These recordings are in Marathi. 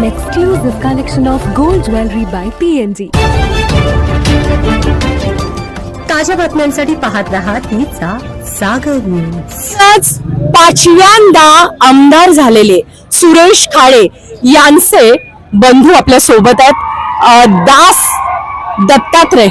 an exclusive collection of gold jewelry by PNG. ताज्या बातम्यांसाठी पाहत रहा तिचा सागर न्यूज आज पाचव्यांदा आमदार झालेले सुरेश खाडे यांचे बंधू आपल्यासोबत आहेत. अ, दास दत्तात्रय.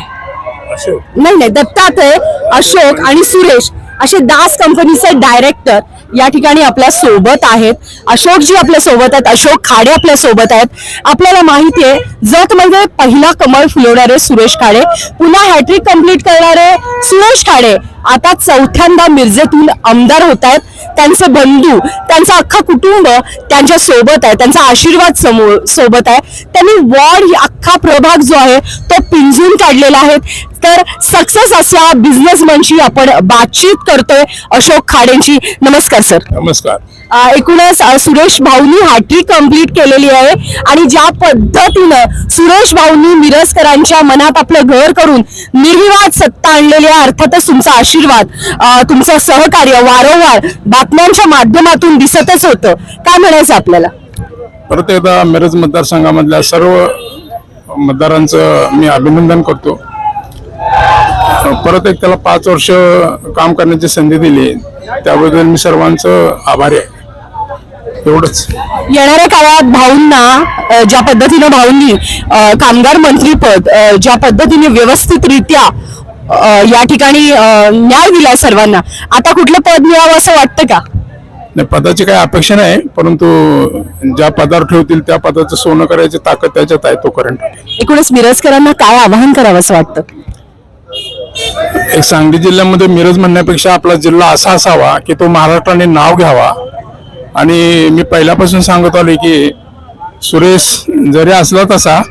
नाही नाही दत्तात्रय अशोक आणि सुरेश. असे दास कंपनीचे डायरेक्टर या ठिकाणी आपल्यासोबत आहेत. अशोकजी आपल्यासोबत आहेत. अशोक खाडे आपल्यासोबत आहेत. आपल्याला माहिती आहे जतमध्ये म्हणजे पहिला कमळ फुलवणारे सुरेश खाडे पुन्हा हॅट्रिक कंप्लीट करणारे सुरेश खाडे. आता चौथ्यांदा मिरजेतून आमदार होत आहेत. त्यांचे बंधू त्यांचं अख्खा कुटुंब त्यांच्यासोबत आहे. त्यांचा आशीर्वाद समोर सोबत आहे. त्यांनी वॉर्ड ही अख्खा प्रभाग जो आहे तो पिंजून काढलेला आहे. तर सक्सेस अशा बिझनेसमॅनशी आपण बातचीत करतोय अशोक खाडेंची. नमस्कार सर नमस्कार. एकूणच सुरेश भाऊनी हॅट्रिक कंप्लीट केलेली आहे आणि ज्या पद्धतीनं सुरेश भाऊनी मिरजकरांच्या मनात आपलं घर करून निर्विवाद सत्ता आणलेली आहे अर्थातच तुमचा आशीर्वाद तुमचं सहकार्य वारंवार बातम्यांच्या माध्यमातून दिसतच होतं. काय म्हणायचं आपल्याला? परत एकदा मिरज मतदारसंघामधल्या सर्व मतदारांचं मी अभिनंदन करतो. परत एक त्याला पाच वर्ष काम करण्याची संधी दिली. त्याबद्दल मी सर्वांचं आभारी आहे. एवढंच. येणाऱ्या काळात भाऊंना ज्या पद्धतीनं भाऊंनी कामगार मंत्रीपद ज्या पद्धतीने व्यवस्थितरित्या या ठिकाणी न्याय दिलाय सर्वांना आता कुठलं पद मिळावं असं वाटतं का? नाही पदाची काही अपेक्षा नाही परंतु ज्या पदावर ठेवतील त्या पदाचं सोनं करायची ताकद त्याच्यात आहे तो करंट एकूणच मिरजकरांना काय आवाहन करावं असं वाटतं? एक सांगली जिल्ह्यामध्ये मिरज म्हणण्यापेक्षा आपला जिल्हा असा असावा की तो महाराष्ट्राने नाव घ्यावा. आणि मी पहिल्यापासून सांगत आलो की सुरेश जरी असला तसा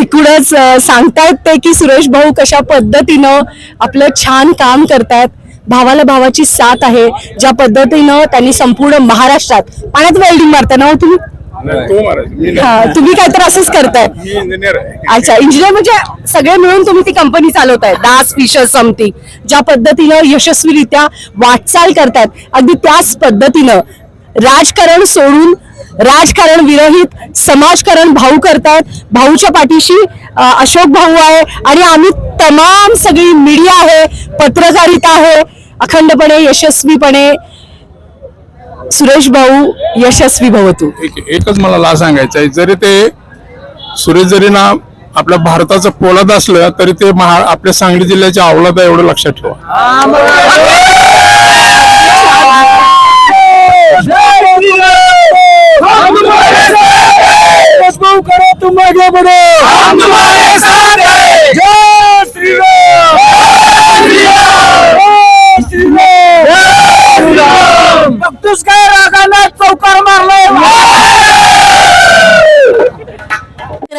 एकूणच सांगता सांगतायत ते की सुरेश भाऊ कशा पद्धतीनं आपलं छान काम करतायत. भावाला भावाची साथ आहे. ज्या पद्धतीनं त्यांनी संपूर्ण महाराष्ट्रात पाण्यात वेल्डिंग मारताय ना हो तुम्ही? तो. हा, तुम्ही काय तर असंच करताय. मी इंजिनियर आहे. अच्छा इंजिनियर म्हणजे सगळे मिळून तुम्ही ती कंपनी चालवताय. दास फिशर समथिंग ज्या पद्धतीनं यशस्वीरित्या वाटचाल करतायत अगदी त्याच पद्धतीनं राजकारण सोडून राजकारण विरहित समाजकारण भाऊ करतायत. भाऊच्या पाठीशी अ, अशोक भाऊ आहे आणि आम्ही तमाम सगळी मीडिया आहे पत्रकारिता आहे. अखंडपणे यशस्वीपणे सुरेश भाऊ यशस्वी भवतू एक एकच मला ला सांगायचं आहे जरी ते सुरेश जरी ना आपल्या भारताचं पोलाद असलं तरी ते महा आपल्या सांगली जिल्ह्याच्या अवलाद आहे एवढं लक्षात ठेवा